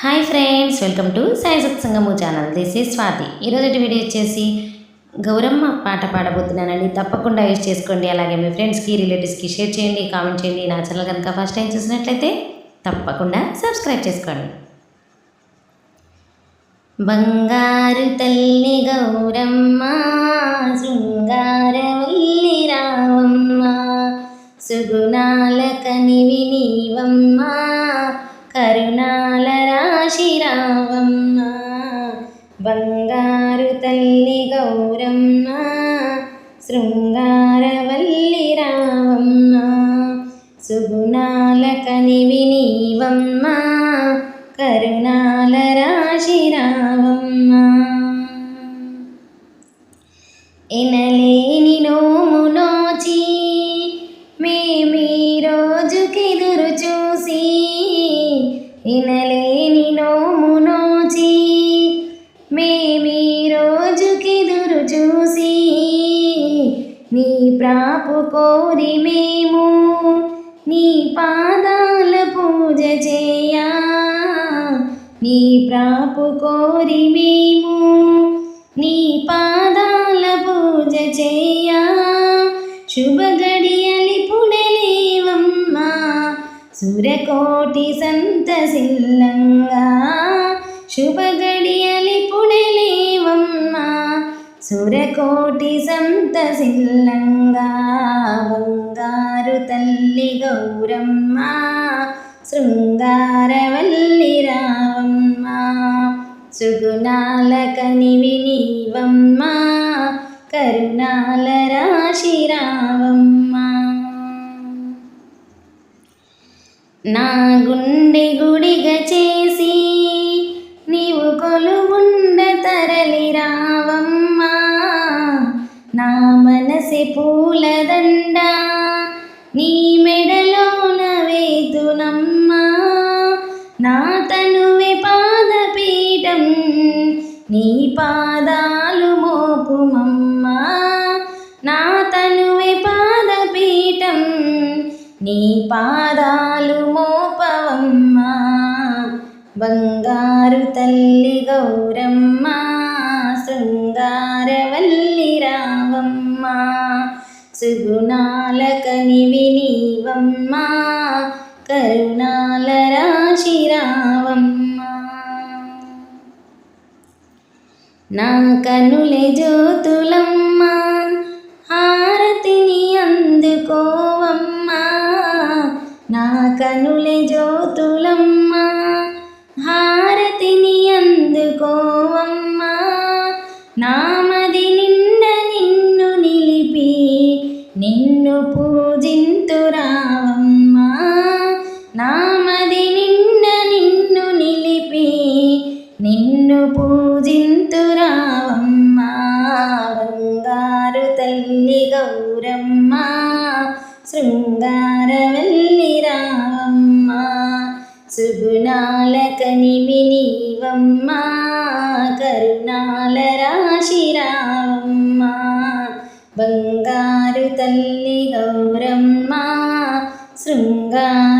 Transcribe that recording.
Hi friends welcome to Sai Satsangamu channel. This is Swathi. ఈరోజు video వచ్చేసి గౌరమ్మ పాట పాడబోతున్నానండి. తప్పకుండా యూజ్ చేసుకోండి. అలాగే మీ ఫ్రెండ్స్కి రిలేటివ్స్కి షేర్ చేయండి కామెంట్ చేయండి. నా ఛానల్ కనుక ఫస్ట్ టైం చూసినట్లయితే తప్పకుండా సబ్స్క్రైబ్ చేసుకోండి. బంగారు తల్లి గౌరమ్మ శృంగారవల్లి రావమ్మ సుగుణాల కనివి నీవమ్మ కరుణాల రాశి రావమ్మ బంగారు తల్లి గౌరమ్మ శృంగారవల్లి రావమ్మ సుగుణాల కనివి నీవమ్మ కరుణాల రాశి రావమ్మ ఎనలేని నోము నోచి మేమీ రోజుకెదురు చూసి ఎనలేని చూసి నీ ప్రాపు కోరి మేము నీ పాదాల పూజ చేయా. నీ ప్రాపు కోరి మేము నీ పాదాల పూజ చేయా. శుభ గడియలి పుడలేవమ్మా సురకోటి సంతసిల్లంగా శుభ గడియలి సురకోటి సంతసిల్లంగా బంగారు తల్లి గౌరమ్మ శృంగారవల్లి రావమ్మ సుగుణాల కనివి నీవమ్మ కరుణాల రాశి రావమ్మ నా గుండె గుడిగ చేసి నా తనువే పాదపీఠం నీ పాదాలు మోపుమమ్మా. నా తనువే పాదపీఠం నీ పాదాలు మోపవమ్మా. బంగారు తల్లి గౌరమ్మ శృంగారవల్లి రావమ్మ. సుగుణాల కనివి నీవమ్మ. కరుణాల రాశి రావమ్మ నా కనులే జ్యోతులమ్మ హారతిని అందుకోవమ్మా. నా కనులే జ్యోతులమ్మ హారతిని అందుకోవమ్మా. నా నిన్ను పూజింతురావమ్మా. బంగారు తల్లి గౌరమ్మ. శృంగారవల్లి రావమ్మ. సుగుణాల కనివి నీవమ్మ కరుణాల రాశి రావమ్మ. బంగారు తల్లి గౌరమ్మ. శృంగార